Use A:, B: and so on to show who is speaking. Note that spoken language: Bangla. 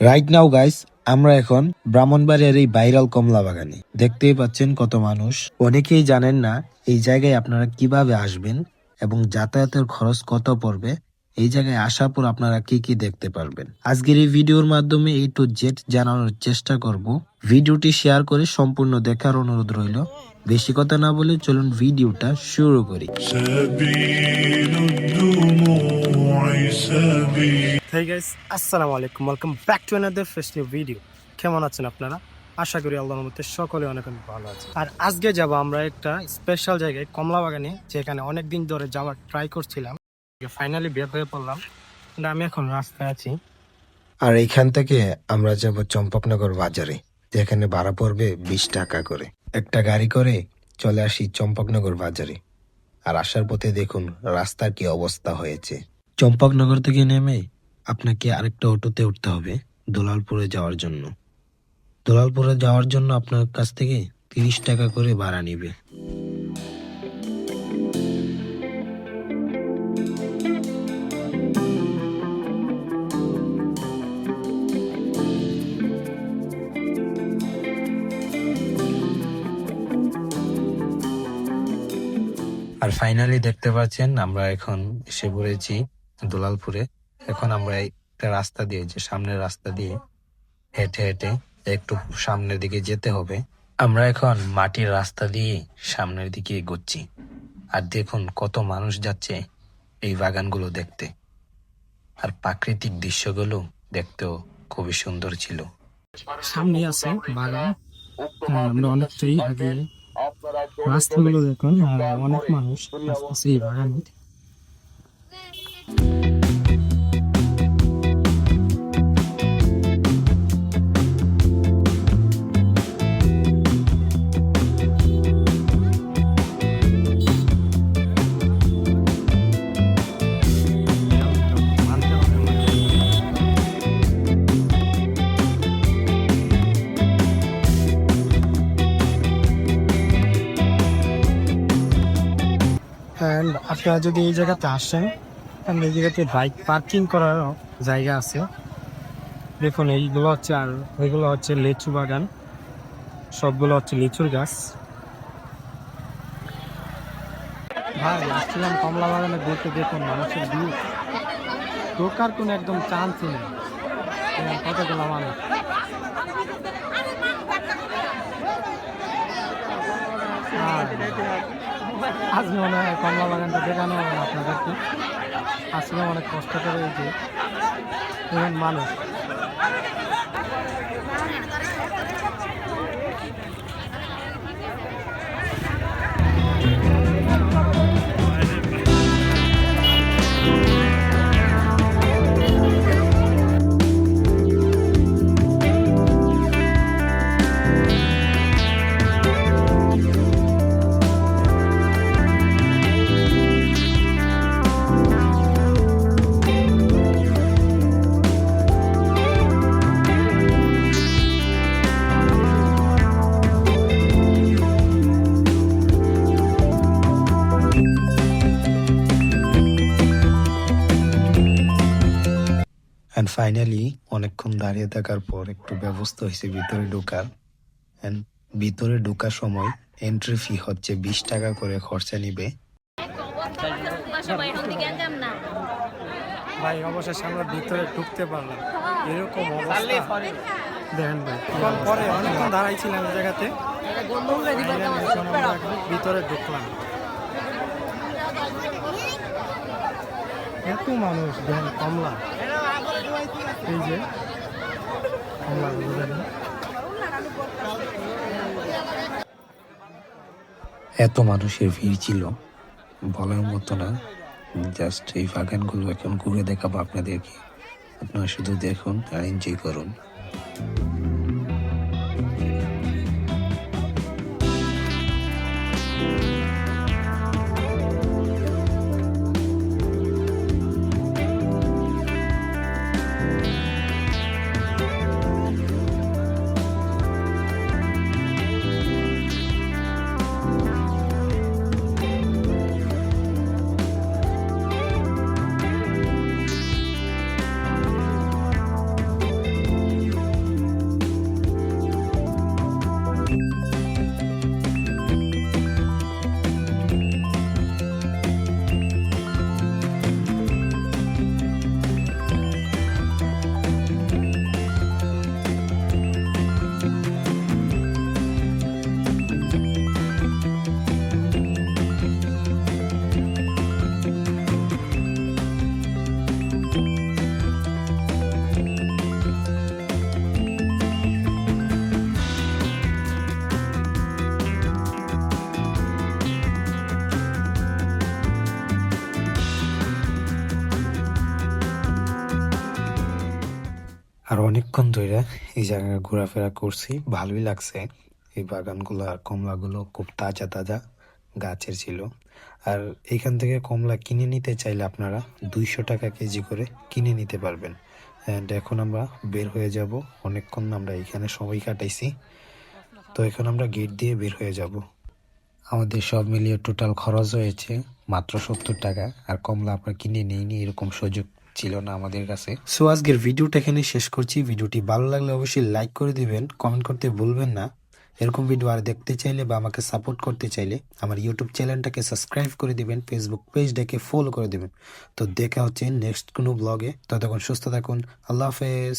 A: রাইট নাও গাইস আমরা এখন ব্রাহ্মণবাড়িয়ার এই ভাইরাল কমলা বাগানে। দেখতেই পাচ্ছেন কত মানুষ। অনেকেই জানেন না এই জায়গায় আপনারা কীভাবে আসবেন এবং যাতায়াতের খরচ কত পড়বে। এই জায়গায় আসার পর আপনারা কি কি দেখতে পারবেন। আজকের এই ভিডিওর মাধ্যমে এই টু জেড জানানোর চেষ্টা করব। ভিডিওটি শেয়ার করে সম্পূর্ণ দেখার অনুরোধ রইল। বেশি কথা না বলে চলুন ভিডিওটা শুরু করি।
B: আসসালামু আলাইকুম welcome back to another fresh new video কেমন আছেন আপনারা? আশা করি আল্লাহর মধ্যে সকলে অনেক অনেক ভালো আছে আর আজকে যাব আমরা একটা স্পেশাল জায়গায় কমলা বাগানে, যেখানে অনেক দিন ধরে যাওয়ার ট্রাই করছিলাম। ফাইনালি বের হয়ে পড়লাম। কিন্তু আমি এখন রাস্তায় আছি।
A: আর এইখান থেকে আমরা যাব চম্পকনগর বাজারে, যেখানে ভাড়া পড়বে বিশ টাকা করে। একটা গাড়ি করে চলে আসি চম্পকনগর বাজারে। আর আসার পথে দেখুন রাস্তার কি অবস্থা হয়েছে। চম্পকনগর থেকে নেমে আপনাকে আরেকটা অটোতে উঠতে হবে দোলালপুরে যাওয়ার জন্য। দোলালপুরে যাওয়ার জন্য আপনার কাছ থেকে তিরিশ টাকা করে ভাড়া নিবে। আর ফাইনালি দেখতে পাচ্ছেন আমরা এখন এসে পড়েছি দুলালপুরে। এখন আমরা একটা রাস্তা দিয়ে যে সামনের রাস্তা দিয়ে হেঁটে হেঁটে একটু সামনের দিকে যেতে হবে। আমরা এখন মাটির রাস্তা দিয়ে সামনের দিকে এগোচ্ছি। আর দেখুন কত মানুষ যাচ্ছে এই বাগানগুলো দেখতে। আর প্রাকৃতিক দৃশ্যগুলো দেখতেও খুবই সুন্দর ছিল।
B: সামনে আছে বাগান। হ্যাঁ, আমরা অনেকটাই আগে রাস্তাগুলো দেখুন অনেক মানুষ এই বাগানে। অ্যান্ড আপনারা যদি এই জায়গাতে আসেন, তাহলে এই জায়গাতে বাইক পার্কিং করার জায়গা আছে। দেখুন, এইগুলো হচ্ছে আর ওইগুলো হচ্ছে লিচু বাগান। সবগুলো হচ্ছে লিচুর গাছ। ভাই, আসছিলাম কমলা বাগানে ঘুরতে, দেখুন মানুষের ভিড়। ঢোকার কোনো একদম চান্সই নেই। কতগুলো মানুষ। আর আজ মনে হয় কমলা বাগানটা দেখানো হবে না আপনাদেরকে আসলে অনেক কষ্ট করে এই যে মানুষ।
A: অ্যান্ড ফাইনালি অনেকক্ষণ দাঁড়িয়ে থাকার পর একটু ব্যবস্থা হয়েছে ভিতরে ঢোকার। অ্যান্ড ভিতরে ঢোকার সময় এন্ট্রি ফি হচ্ছে বিশ টাকা করে খরচা নিবে।
B: ভাই, অবশেষে আমরা ভিতরে ঢুকতে পারলাম। এরকম অবস্থা। দেখেন ভাই পরে অনেকক্ষণ দাঁড়াইছিলাম জায়গাতে। ভিতরে ঢুকলাম। এত মানুষ, দেখেন, কমলা। এই যে
A: এত মানুষের ভিড় ছিল, বলার মতো না। জাস্ট এই বাগানগুলো এখন ঘুরে দেখাবো আপনাদেরকে। আপনারা শুধু দেখুন আর এনজয় করুন। আর অনেকক্ষণ ধরে এই জায়গায় ঘোরাফেরা করছি। ভালোই লাগছে। এই বাগানগুলো আর কমলাগুলো খুব তাজা তাজা গাছের ছিল। আর এখান থেকে কমলা কিনে নিতে চাইলে আপনারা দুইশো টাকা কেজি করে কিনে নিতে পারবেন। অ্যান্ড এখন আমরা বের হয়ে যাব। অনেকক্ষণ আমরা এখানে সময় কাটাইছি। তো এখন আমরা গেট দিয়ে বের হয়ে যাব। আমাদের সব মিলিয়ে টোটাল খরচ হয়েছে মাত্র সত্তর টাকা। আর কমলা আপনার কিনে নেইনি, এরকম সুযোগ ছিল না আমাদের কাছে। সো আজকের ভিডিওটা এখানে শেষ করছি। ভিডিওটি ভালো লাগলে অবশ্যই লাইক করে দিবেন কমেন্ট করতে ভুলবেন না। এরকম ভিডিও আর দেখতে চাইলে বা আমাকে সাপোর্ট করতে চাইলে আমার ইউটিউব চ্যানেলটাকে সাবস্ক্রাইব করে দিবেন ফেসবুক পেজটাকে ফলো করে দিবেন। তো দেখা হচ্ছে নেক্সট কোনো ব্লগে ততক্ষণ সুস্থ থাকুন। আল্লাহ হাফেজ।